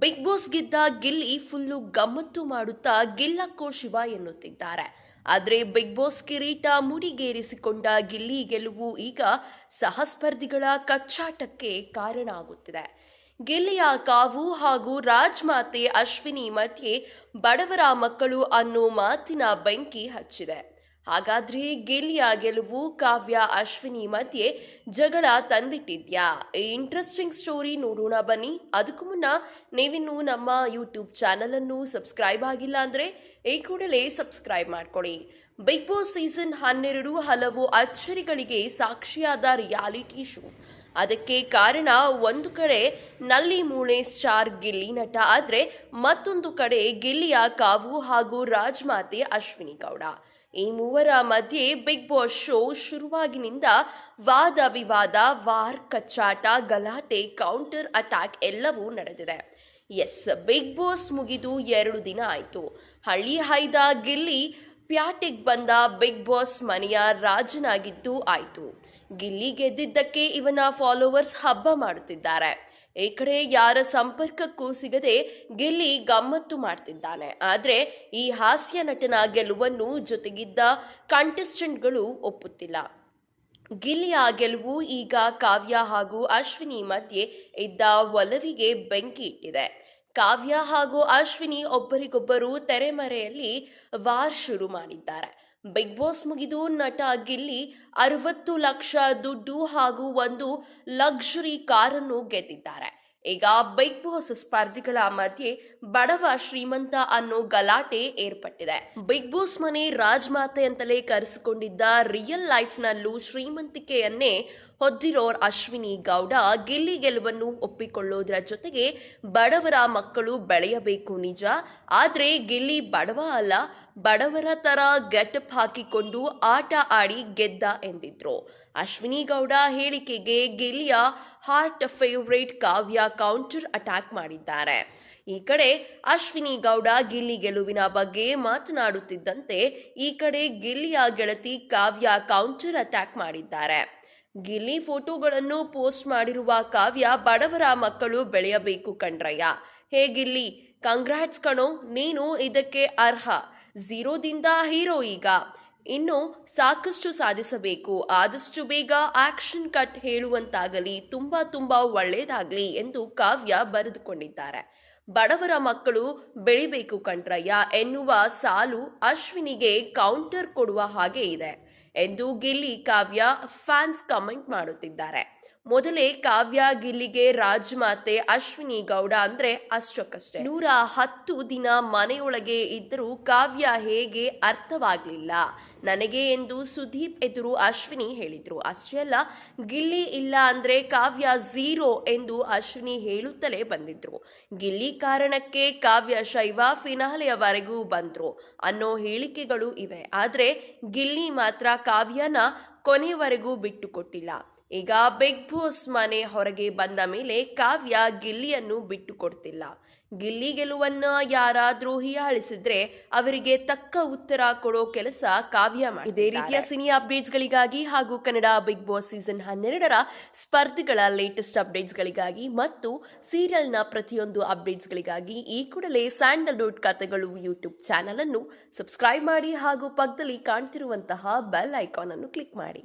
Big boss ಗೆದ್ದ Gilli full ಗಮ್ಮತ್ತು ಮಾಡುತ್ತಾ ಗಿಲ್ಲಕ್ಕೋ ಶಿವ ಎನ್ನುತ್ತಿದ್ದಾರೆ. ಆದರೆ ಬಿಗ್ ಬಾಸ್ ಕಿರೀಟ ಮುಡಿಗೇರಿಸಿಕೊಂಡ ಗಿಲ್ಲಿ ಗೆಲುವು ಈಗ ಸಹಸ್ಪರ್ಧಿಗಳ ಕಚ್ಚಾಟಕ್ಕೆ ಕಾರಣ ಆಗುತ್ತಿದೆ ಗಿಲ್ಲಿಯ ಕಾವು ಹಾಗೂ ರಾಜ್ಮಾತೆ ಅಶ್ವಿನಿ ಮಧ್ಯೆ ಬಡವರ ಮಕ್ಕಳು ಅನ್ನೋ ಮಾತಿನ ಬೆಂಕಿ ಹಚ್ಚಿದೆ. ಹಾಗಾದ್ರೆ ಗಿಲ್ಲಿಯ ಗೆಲುವು ಕಾವ್ಯ ಅಶ್ವಿನಿ ಮಧ್ಯೆ ಜಗಳ ತಂದಿಟ್ಟಿದ್ಯಾ? ಈ ಇಂಟ್ರೆಸ್ಟಿಂಗ್ ಸ್ಟೋರಿ ನೋಡೋಣ ಬನ್ನಿ. ಅದಕ್ಕೂ ಮುನ್ನ ನೀವಿನ್ನು ನಮ್ಮ ಯೂಟ್ಯೂಬ್ ಚಾನಲ್ ಅನ್ನು ಸಬ್ಸ್ಕ್ರೈಬ್ ಆಗಿಲ್ಲ ಅಂದ್ರೆ ಈ ಕೂಡಲೇ ಸಬ್ಸ್ಕ್ರೈಬ್ ಮಾಡ್ಕೊಳ್ಳಿ ಬಿಗ್ ಬಾಸ್ ಸೀಸನ್ ಹನ್ನೆರಡು ಹಲವು ಅಚ್ಚರಿಗಳಿಗೆ ಸಾಕ್ಷಿಯಾದ ರಿಯಾಲಿಟಿ ಶೋ ಅದಕ್ಕೆ ಕಾರಣ ಒಂದು ಕಡೆ ನಲ್ಲಿ ಮೂಳೆ ಸ್ಟಾರ್ ಗಿಲ್ಲಿ ನಟ ಆದ್ರೆ ಮತ್ತೊಂದು ಕಡೆ ಗಿಲ್ಲಿಯ ಕಾವು ಹಾಗೂ ರಾಜ್ಮಾತೆ ಅಶ್ವಿನಿ ಗೌಡ. ಈ ಮೂವರ ಮಧ್ಯೆ ಬಿಗ್ ಬಾಸ್ ಶೋ ಶುರುವಾಗಿನಿಂದ ವಾದ ವಿವಾದ, ವಾರ್ ಕಚ್ಚಾಟ, ಗಲಾಟೆ ಕೌಂಟರ್ ಅಟ್ಯಾಕ್ ಎಲ್ಲವೂ ನಡೆದಿದೆ. ಎಸ್, ಬಿಗ್ ಬಾಸ್ ಮುಗಿದು ಎರಡು ದಿನ ಆಯಿತು. ಹಳ್ಳಿ ಹೈದ ಗಿಲ್ಲಿ ಪ್ಯಾಟಿಗ್ ಬಂದ ಬಿಗ್ ಬಾಸ್ ಮನೆಯ ರಾಜನಾಗಿದ್ದು ಆಯಿತು. ಗಿಲ್ಲಿ ಗೆದ್ದಿದ್ದಕ್ಕೆ ಇವನ ಫಾಲೋವರ್ಸ್ ಹಬ್ಬ ಮಾಡುತ್ತಿದ್ದಾರೆ. ಈ ಕಡೆ ಯಾರ ಸಂಪರ್ಕಕ್ಕೂ ಸಿಗದೆ ಗಿಲ್ಲಿ ಗಮ್ಮತ್ತು ಮಾಡ್ತಿದ್ದಾನೆ. ಆದರೆ ಈ ಹಾಸ್ಯ ನಟನ ಗೆಲುವನ್ನು ಜೊತೆಗಿದ್ದ ಕಂಟೆಸ್ಟೆಂಟ್ಗಳು ಒಪ್ಪುತ್ತಿಲ್ಲ. ಗಿಲ್ಲಿಯ ಗೆಲುವು ಈಗ ಕಾವ್ಯ ಹಾಗೂ ಅಶ್ವಿನಿ ಮಧ್ಯೆ ಇದ್ದ ಒಲವಿಗೆ ಬೆಂಕಿ ಇಟ್ಟಿದೆ. ಕಾವ್ಯ ಹಾಗೂ ಅಶ್ವಿನಿ ಒಬ್ಬರಿಗೊಬ್ಬರು ತೆರೆಮರೆಯಲ್ಲಿ ವಾರ್ ಶುರು ಮಾಡಿದ್ದಾರೆ. ಬಿಗ್ ಬಾಸ್ ಮುಗಿದು ನಟ ಗಿಲ್ಲಿ ಅರವತ್ತು ಲಕ್ಷ ದುಡ್ಡು ಹಾಗೂ ಒಂದು ಲಕ್ಸುರಿ ಕಾರನ್ನು ಗೆದ್ದಿದ್ದಾರೆ. ಈಗ ಬಿಗ್ ಬಾಸ್ ಸ್ಪರ್ಧಿಗಳ ಮಧ್ಯೆ ಬಡವ ಶ್ರೀಮಂತ ಅನ್ನೋ ಗಲಾಟೆ ಏರ್ಪಟ್ಟಿದೆ. ಬಿಗ್ ಬಾಸ್ ಮನೆ ರಾಜ್ಮಾತೆ ಅಂತಲೇ ಕರೆಸಿಕೊಂಡಿದ್ದ ರಿಯಲ್ ಲೈಫ್ನಲ್ಲೂ ಶ್ರೀಮಂತಿಕೆಯನ್ನೇ ಹೊದ್ದಿರೋರ್ ಅಶ್ವಿನಿ ಗೌಡ ಗಿಲ್ಲಿ ಗೆಲುವನ್ನು ಒಪ್ಪಿಕೊಳ್ಳೋದ್ರ ಜೊತೆಗೆ ಬಡವರ ಮಕ್ಕಳು ಬೆಳೆಯಬೇಕು ನಿಜ. ಆದ್ರೆ ಗಿಲ್ಲಿ ಬಡವ ಅಲ್ಲ, ಬಡವರ ತರ ಗೆಟಪ್ ಹಾಕಿಕೊಂಡು ಆಟ ಆಡಿ ಗೆದ್ದ ಎಂದಿದ್ರು. ಅಶ್ವಿನಿ ಗೌಡ ಹೇಳಿಕೆಗೆ ಗಿಲ್ಲಿಯ heart favourite Kavya counter attack ಮಾಡಿದ್ದಾರೆ. ಈ ಕಡೆ ಅಶ್ವಿನಿ ಗೌಡ ಗಿಲ್ಲಿ ಗೆಲುವಿನ ಬಗ್ಗೆ ಮಾತನಾಡುತ್ತಿದ್ದಂತೆ ಈ ಕಡೆ ಗಿಲ್ಲಿಯ ಗೆಳತಿ ಕಾವ್ಯ ಕೌಂಟರ್ ಅಟ್ಯಾಕ್ ಮಾಡಿದ್ದಾರೆ. ಗಿಲ್ಲಿ ಫೋಟೋಗಳನ್ನು ಪೋಸ್ಟ್ ಮಾಡಿರುವ ಕಾವ್ಯ ಬಡವರ ಮಕ್ಕಳು ಬೆಳೆಯಬೇಕು ಕಣ್ರಯ್ಯ ಹೇ ಗಿಲ್ಲಿ ಕಂಗ್ರಾಟ್ಸ್ ಕಣೋ, ನೀನು ಇದಕ್ಕೆ ಅರ್ಹ. ಝೀರೋದಿಂದ ಹೀರೋ ಈಗ. ಇನ್ನು ಸಾಕಷ್ಟು ಸಾಧಿಸಬೇಕು. ಆದಷ್ಟು ಬೇಗ ಆಕ್ಷನ್ ಕಟ್ ಹೇಳುವಂತಾಗಲಿ, ತುಂಬಾ ತುಂಬಾ ಒಳ್ಳೆಯದಾಗಲಿ ಎಂದು ಕಾವ್ಯ ಬರೆದುಕೊಂಡಿದ್ದಾರೆ. ಬಡವರ ಮಕ್ಕಳು ಬೆಳಿಬೇಕು ಕಣ್ರಯ್ಯ ಎನ್ನುವ ಸಾಲು ಅಶ್ವಿನಿಗೆ ಕೌಂಟರ್ ಕೊಡುವ ಹಾಗೆ ಇದೆ ಎಂದು ಗಿಲ್ಲಿ ಕಾವ್ಯ ಫ್ಯಾನ್ಸ್ ಕಮೆಂಟ್ ಮಾಡುತ್ತಿದ್ದಾರೆ. ಮೊದಲೇ ಕಾವ್ಯ, ಗಿಲ್ಲಿಗೆ ರಾಜ್ಮಾತೆ ಅಶ್ವಿನಿ ಗೌಡ ಅಂದ್ರೆ ಅಷ್ಟಕ್ಕಷ್ಟೇ. ನೂರ ಹತ್ತು ದಿನ ಮನೆಯೊಳಗೆ ಇದ್ದರೂ ಕಾವ್ಯ ಹೇಗೆ ಅರ್ಥವಾಗಲಿಲ್ಲ. ನನಗೆ ಎಂದು ಸುದೀಪ್ ಎದುರು ಅಶ್ವಿನಿ ಹೇಳಿದ್ರು. ಅಷ್ಟೇ ಅಲ್ಲ, ಗಿಲ್ಲಿ ಇಲ್ಲ ಅಂದ್ರೆ ಕಾವ್ಯ ಝೀರೋ ಎಂದು ಅಶ್ವಿನಿ ಹೇಳುತ್ತಲೇ ಬಂದಿದ್ರು. ಗಿಲ್ಲಿ ಕಾರಣಕ್ಕೆ ಕಾವ್ಯ ಶೈವ ಫಿನಾಲೆಯವರೆಗೂ ಬಂದ್ರು ಅನ್ನೋ ಹೇಳಿಕೆಗಳು ಇವೆ. ಆದ್ರೆ ಗಿಲ್ಲಿ ಮಾತ್ರ ಕಾವ್ಯನ ಕೊನೆವರೆಗೂ ಬಿಟ್ಟುಕೊಟ್ಟಿಲ್ಲ. ಈಗ ಬಿಗ್ ಬಾಸ್ ಮನೆ ಹೊರಗೆ ಬಂದ ಮೇಲೆ ಕಾವ್ಯ ಗಿಲ್ಲಿಯನ್ನು ಬಿಟ್ಟು ಕೊಡ್ತಿಲ್ಲ ಗಿಲ್ಲಿ ಗೆಲುವನ್ನ ಯಾರಾದ್ರೂ ಹೀಯಾಳಿಸಿದ್ರೆ ಅವರಿಗೆ ತಕ್ಕ ಉತ್ತರ ಕೊಡೋ ಕೆಲಸ ಕಾವ್ಯ ಮಾಡಿ ಇದೇ ರೀತಿಯ ಸಿನಿ ಅಪ್ಡೇಟ್ಸ್ಗಳಿಗಾಗಿ ಹಾಗೂ ಕನ್ನಡ ಬಿಗ್ ಬಾಸ್ ಸೀಸನ್ ಹನ್ನೆರಡರ ಸ್ಪರ್ಧೆಗಳ ಲೇಟೆಸ್ಟ್ ಅಪ್ಡೇಟ್ಸ್ಗಳಿಗಾಗಿ ಮತ್ತು ಸೀರಿಯಲ್ನ ಪ್ರತಿಯೊಂದು ಅಪ್ಡೇಟ್ಸ್ಗಳಿಗಾಗಿ ಈ ಕೂಡಲೇ ಸ್ಯಾಂಡಲ್ವುಡ್ ಕಥೆಗಳು ಯೂಟ್ಯೂಬ್ ಚಾನಲ್ ಅನ್ನು ಸಬ್ಸ್ಕ್ರೈಬ್ ಮಾಡಿ ಹಾಗೂ ಪಕ್ಕದಲ್ಲಿ ಕಾಣ್ತಿರುವಂತಹ ಬೆಲ್ ಐಕಾನ್ ಅನ್ನು ಕ್ಲಿಕ್ ಮಾಡಿ.